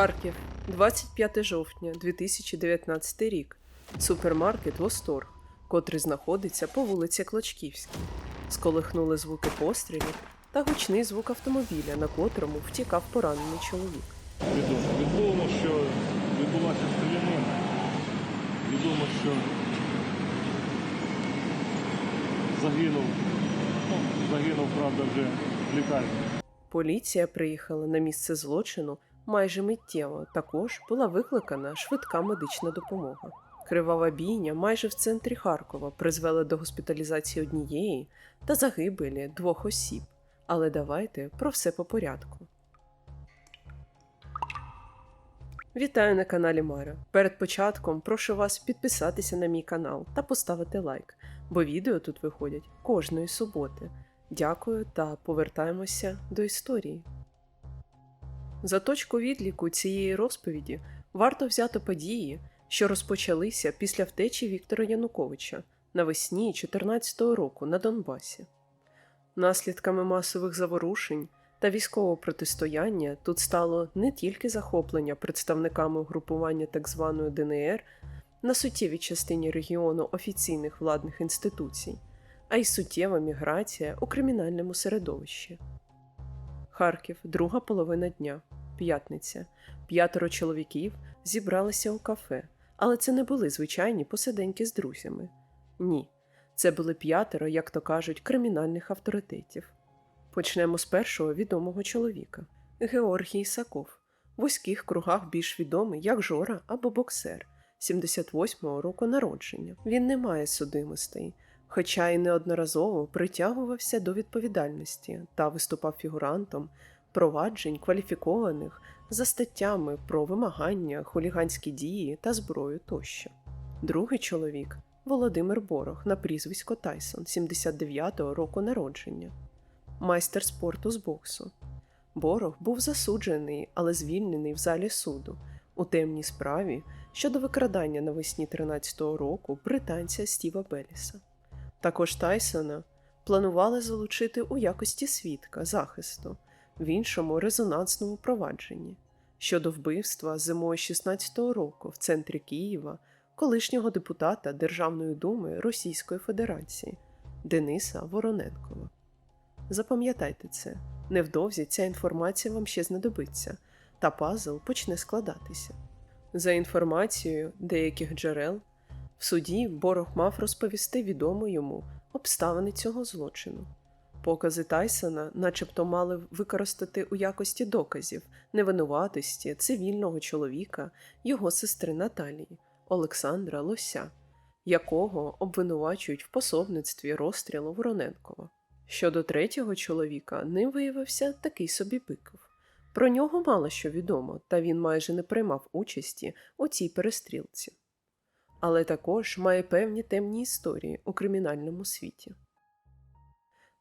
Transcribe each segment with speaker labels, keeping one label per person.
Speaker 1: Харків, 25 жовтня 2019 рік. Супермаркет Восторг, котрий знаходиться по вулиці Клочківській. Сколихнули звуки пострілів та гучний звук автомобіля, на котрому втікав поранений чоловік.
Speaker 2: Відомо. Відомо, що відбулася стрілянина. Відомо, що загинув. Ну, загинув, правда, вже в лікарні.
Speaker 1: Поліція приїхала на місце злочину майже миттєво. Також була викликана швидка медична допомога. Кривава бійня майже в центрі Харкова призвела до госпіталізації однієї та загибелі двох осіб. Але давайте про все по порядку. Вітаю на каналі Маря. Перед початком прошу вас підписатися на мій канал та поставити лайк, бо відео тут виходять кожної суботи. Дякую та повертаємося до історії. За точку відліку цієї розповіді варто взяти події, що розпочалися після втечі Віктора Януковича навесні 2014 року на Донбасі. Наслідками масових заворушень та військового протистояння тут стало не тільки захоплення представниками угрупування так званої ДНР на суттєвій частині регіону офіційних владних інституцій, а й суттєва міграція у кримінальному середовищі. Харків, друга половина дня, п'ятниця. П'ятеро чоловіків зібралися у кафе, але це не були звичайні посиденьки з друзями. Ні, це були п'ятеро, як то кажуть, кримінальних авторитетів. Почнемо з першого відомого чоловіка Георгій Ісаков, в вузьких кругах більш відомий як Жора або боксер 78-го року народження. Він не має судимостей, хоча й неодноразово притягувався до відповідальності та виступав фігурантом проваджень кваліфікованих за статтями про вимагання, хуліганські дії та зброю тощо. Другий чоловік Володимир Борох на прізвисько Тайсон 79-го року народження, майстер спорту з боксу. Борох був засуджений, але звільнений в залі суду у темній справі щодо викрадання навесні 13-го року британця Стіва Беліса. Також Тайсона планували залучити у якості свідка захисту в іншому резонансному провадженні щодо вбивства зимою 16-го року в центрі Києва колишнього депутата Державної думи Російської Федерації Дениса Вороненкова. Запам'ятайте це, невдовзі ця інформація вам ще знадобиться, та пазл почне складатися. За інформацією деяких джерел, в суді Борох мав розповісти відому йому обставини цього злочину. Покази Тайсона, начебто, мали використати у якості доказів невинуватості цивільного чоловіка, його сестри Наталії, Олександра Лося, якого обвинувачують в пособництві розстрілу Вороненкова. Щодо третього чоловіка, ним виявився такий собі Биков. Про нього мало що відомо, та він майже не приймав участі у цій перестрілці. Але також має певні темні історії у кримінальному світі.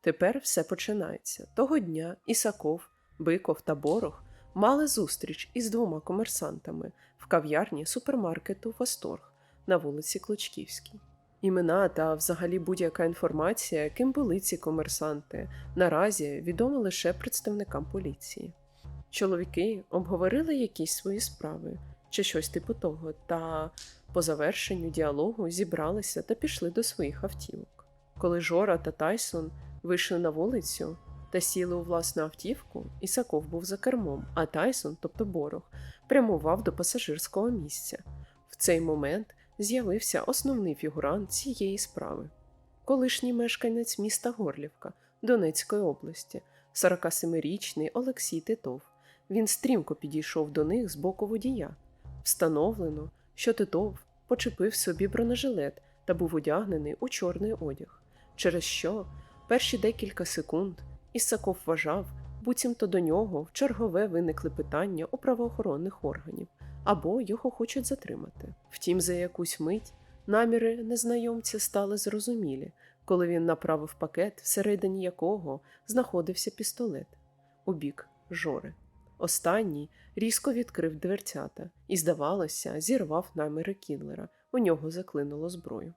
Speaker 1: Тепер все починається. Того дня Ісаков, Биков та Борох мали зустріч із двома комерсантами в кав'ярні супермаркету Восторг на вулиці Клочківській. Імена та взагалі будь-яка інформація, ким були ці комерсанти, наразі відомо лише представникам поліції. Чоловіки обговорили якісь свої справи чи щось типу того, та по завершенню діалогу зібралися та пішли до своїх автівок. Коли Жора та Тайсон вийшли на вулицю та сіли у власну автівку, Ісаков був за кермом, а Тайсон, тобто Борох, прямував до пасажирського місця. В цей момент з'явився основний фігурант цієї справи колишній мешканець міста Горлівка Донецької області, 47-річний Олексій Титов. Він стрімко підійшов до них з боку водія. Встановлено, що Титов почепив собі бронежилет та був одягнений у чорний одяг, через що перші декілька секунд Ісаков вважав, буцімто до нього в чергове виникли питання у правоохоронних органів або його хочуть затримати. Втім, за якусь мить наміри незнайомця стали зрозумілі, коли він направив пакет, всередині якого знаходився пістолет у бік Жори. Останній різко відкрив дверцята і, здавалося, зірвав наміри кіллера. У нього заклинуло зброю.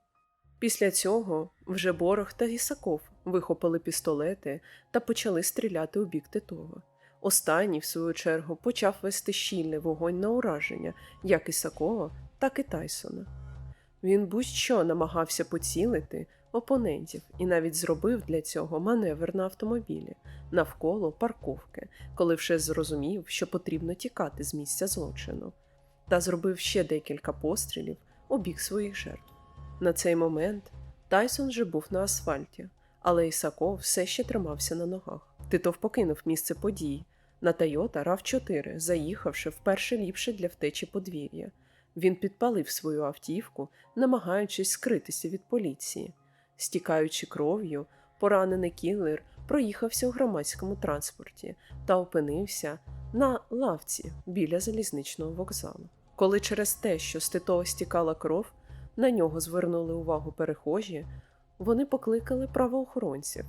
Speaker 1: Після цього вже Борох та Гісаков вихопили пістолети та почали стріляти у бік Титова. Останній, в свою чергу, почав вести щільний вогонь на ураження як Ісакова, так і Тайсона. Він будь-що намагався поцілити опонентів і навіть зробив для цього маневр на автомобілі навколо парковки, коли вже зрозумів, що потрібно тікати з місця злочину, та зробив ще декілька пострілів у бік своїх жертв. На цей момент Тайсон вже був на асфальті, але Ісаков все ще тримався на ногах. Титов покинув місце подій на Тойота rav 4 заїхавши вперше ліпше для втечі подвір'я. Він підпалив свою автівку, намагаючись скритися від поліції. Стікаючи кров'ю, поранений кілер проїхався у громадському транспорті та опинився на лавці біля залізничного вокзалу. Коли через те, що з Титова стікала кров, на нього звернули увагу перехожі, вони покликали правоохоронців.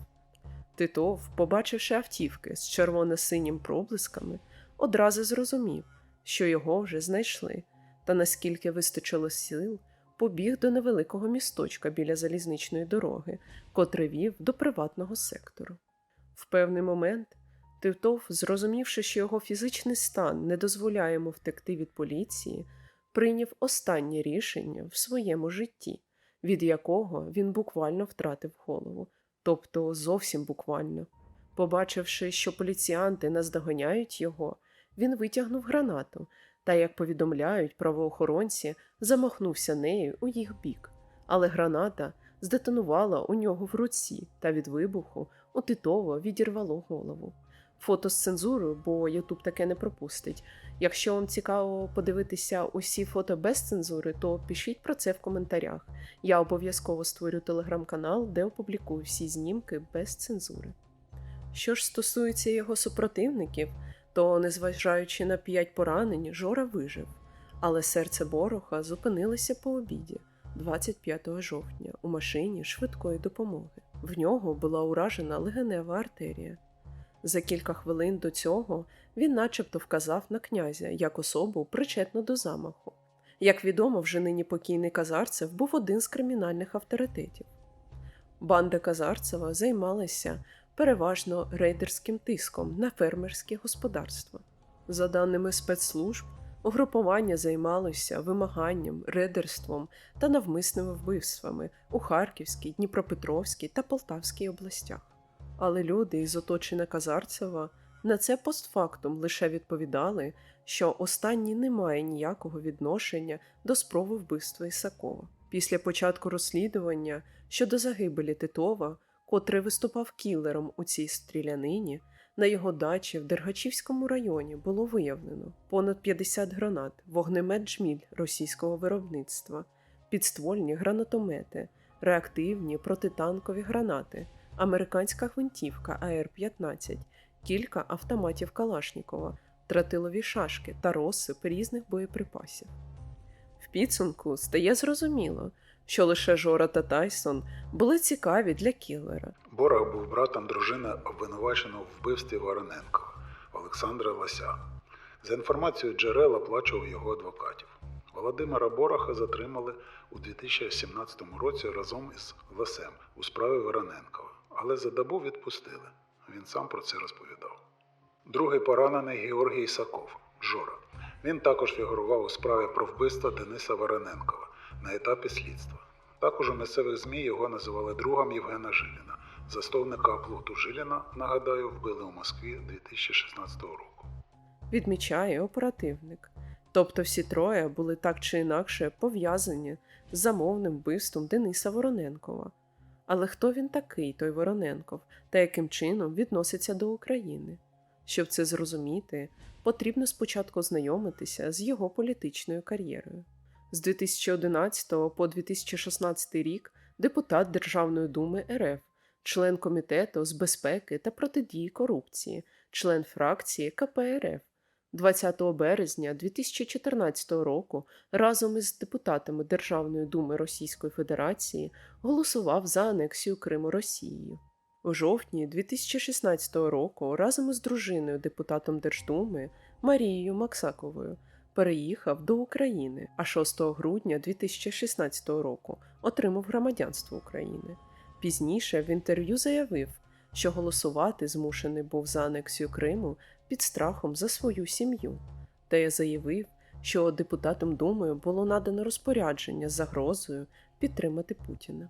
Speaker 1: Титов, побачивши автівки з червоно-синім проблисками, одразу зрозумів, що його вже знайшли, та наскільки вистачило сил, побіг до невеликого місточка біля залізничної дороги, котрий вів до приватного сектору. В певний момент Титов, зрозумівши, що його фізичний стан не дозволяє йому втекти від поліції, прийняв останнє рішення в своєму житті, від якого він буквально втратив голову, тобто зовсім буквально. Побачивши, що поліціянти наздоганяють його, він витягнув гранату та, як повідомляють правоохоронці, замахнувся нею у їх бік. Але граната здетонувала у нього в руці, та від вибуху у Титова відірвало голову. Фото з цензурою, бо Ютуб таке не пропустить. Якщо вам цікаво подивитися усі фото без цензури, то пишіть про це в коментарях. Я обов'язково створю телеграм-канал, де опублікую всі знімки без цензури. Що ж стосується його супротивників, то, незважаючи на п'ять поранень, Жора вижив, але серце Бороха зупинилося по обіді 25 жовтня у машині швидкої допомоги. В нього була уражена легенева артерія. За кілька хвилин до цього він начебто вказав на князя як особу причетну до замаху. Як відомо, вже нині покійний Казарцев був один з кримінальних авторитетів. Банда Казарцева займалася переважно рейдерським тиском на фермерські господарства. За даними спецслужб, угрупування займалося вимаганням, рейдерством та навмисними вбивствами у Харківській, Дніпропетровській та Полтавській областях. Але люди із оточення Казарцева на це постфактум лише відповідали, що останній не має ніякого відношення до спроби вбивства Ісакова. Після початку розслідування щодо загибелі Титова, котрий виступав кілером у цій стрілянині, на його дачі в Дергачівському районі було виявлено понад 50 гранат, вогнемет джміль російського виробництва, підствольні гранатомети, реактивні протитанкові гранати, американська гвинтівка АР-15, кілька автоматів Калашнікова, тротилові шашки та розсип різних боєприпасів. В підсумку стає зрозуміло, що лише Жора та Тайсон були цікаві для кілера.
Speaker 3: Борах був братом дружини обвинуваченого в вбивстві Вороненка Олександра Лося. За інформацією джерел оплачував його адвокатів. Володимира Бораха затримали у 2017 році разом із Лосем у справі Вороненкова, але за добу відпустили. Він сам про це розповідав. Другий поранений Георгій Ісаков Жора. Він також фігурував у справі про вбивство Дениса Вороненкова на етапі слідства. Також у місцевих ЗМІ його називали другом Євгена Жиліна. Засновника плугту Жиліна, нагадаю, вбили у Москві 2016 року.
Speaker 1: Відмічає оперативник. Тобто всі троє були так чи інакше пов'язані з замовним вбивством Дениса Вороненкова. Але хто він такий, той Вороненков, та яким чином відноситься до України? Щоб це зрозуміти, потрібно спочатку ознайомитися з його політичною кар'єрою. З 2011 по 2016 рік депутат Державної думи РФ, член комітету з безпеки та протидії корупції, член фракції КПРФ. 20 березня 2014 року разом із депутатами Державної думи Російської Федерації голосував за анексію Криму Росією. У жовтні 2016 року разом із дружиною депутатом Держдуми Марією Максаковою переїхав до України, а 6 грудня 2016 року отримав громадянство України. Пізніше в інтерв'ю заявив, що голосувати змушений був за анексію Криму під страхом за свою сім'ю. Та я заявив, що депутатам Думи було надано розпорядження з загрозою підтримати Путіна.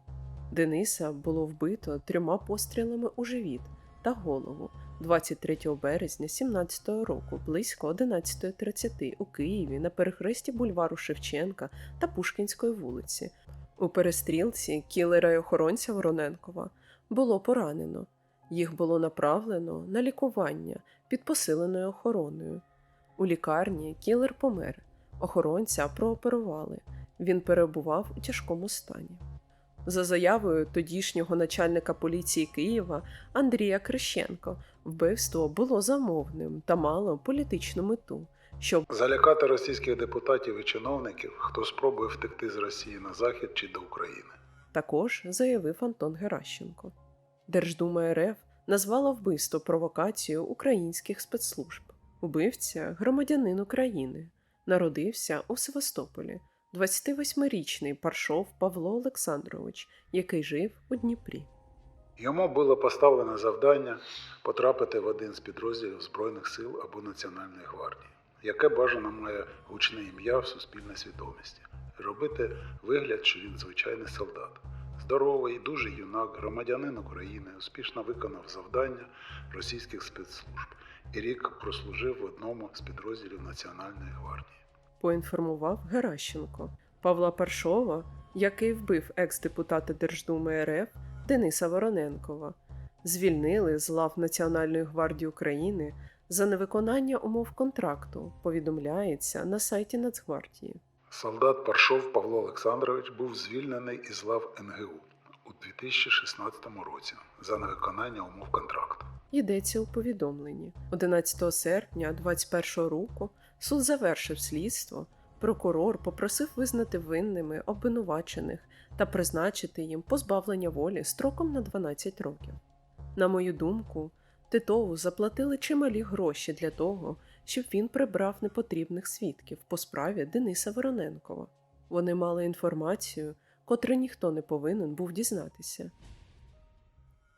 Speaker 1: Дениса було вбито трьома пострілами у живіт та голову 23 березня 17 року близько 11.30 у Києві на перехресті бульвару Шевченка та Пушкінської вулиці. У перестрілці кілера й охоронця Вороненкова було поранено. Їх було направлено на лікування під посиленою охороною. У лікарні кілер помер. Охоронця прооперували. Він перебував у тяжкому стані. За заявою тодішнього начальника поліції Києва Андрія Крещенко, вбивство було замовним та мало політичну мету, щоб
Speaker 3: Залякати російських депутатів і чиновників, хто спробує втекти з Росії на захід чи до України.
Speaker 1: також заявив Антон Геращенко. Держдума РФ назвала вбивство провокацією українських спецслужб. Убивця громадянин України, народився у Севастополі, 28-річний Паршов Павло Олександрович, який жив у Дніпрі.
Speaker 3: Йому було поставлено завдання потрапити в один з підрозділів Збройних сил або Національної гвардії, яке бажано має гучне ім'я в суспільній свідомості, робити вигляд, що він звичайний солдат. Здоровий, дуже юнак, громадянин України, успішно виконав завдання російських спецслужб і рік прослужив в одному з підрозділів Національної гвардії.
Speaker 1: поінформував Геращенко. Павла Паршова, який вбив екс-депутата Держдуми РФ Дениса Вороненкова, звільнили з лав Національної гвардії України за невиконання умов контракту, повідомляється на сайті Нацгвардії.
Speaker 3: Солдат Паршов Павло Олександрович був звільнений із лав НГУ у 2016 році за невиконання умов контракту.
Speaker 1: Йдеться у повідомленні. 11 серпня 2021 року суд завершив слідство. Прокурор попросив визнати винними обвинувачених та призначити їм позбавлення волі строком на 12 років. На мою думку, Титову заплатили чималі гроші для того, щоб він прибрав непотрібних свідків по справі Дениса Вороненкова. Вони мали інформацію, котру ніхто не повинен був дізнатися.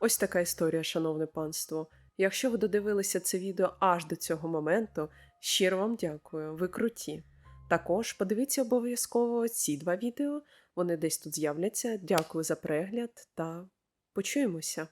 Speaker 1: Ось така історія, шановне панство. Якщо ви додивилися це відео аж до цього моменту, щиро вам дякую, ви круті. Також подивіться обов'язково ці два відео, вони десь тут з'являться. Дякую за перегляд та почуємося!